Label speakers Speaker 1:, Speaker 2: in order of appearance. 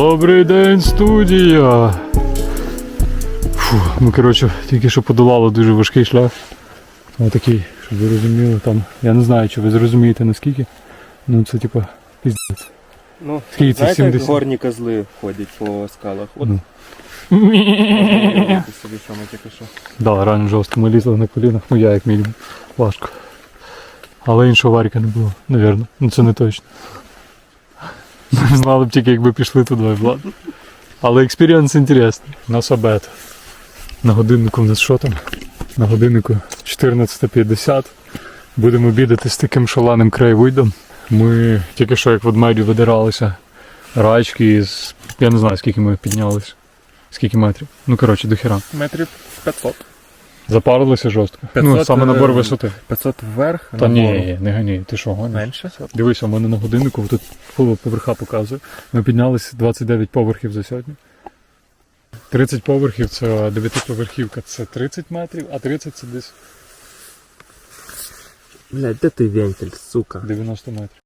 Speaker 1: Добрий день, студія! Фу, ми, коротше, тільки що подолали дуже важкий шлях. Ось такий, щоб ви розуміли, там. Я не знаю, чи ви зрозумієте наскільки. Ну це типа піздець.
Speaker 2: Ну,
Speaker 1: Скільки це, 70?
Speaker 2: горні козли ходять по скалах. От
Speaker 1: Ну.
Speaker 2: собі, що ми тільки що.
Speaker 1: Да, реально жорстко. Ми лізли на колінах, ну я як мінімум. Важко. Але іншого варіка не було, навірно. Ну це не точно. Ми знали б тільки, якби пішли туди, Влад. Але експірієнс інтересний. У нас обед. На годиннику в нас що там? На годиннику 14.50. Будемо обідати з таким шаленим краєвидом. Ми тільки що як в ведмеді видиралися рачки з. Я не знаю, скільки ми піднялися. Скільки метрів. Ну коротше, до хіра.
Speaker 2: Метрів 500.
Speaker 1: Запарилися жорстко. ну, саме набор
Speaker 2: е,
Speaker 1: висоти.
Speaker 2: 500 вверх,
Speaker 1: Та ні, не гані, ти що, гониш?
Speaker 2: Менше?
Speaker 1: Дивися, у мене на годиннику тут поверха показує. Ми піднялися 29 поверхів за сьогодні. 30 поверхів це 9-поверхівка, це 30 метрів, а 30 це десь
Speaker 2: Блядь, де ти вентиль, сука?
Speaker 1: 90 метрів.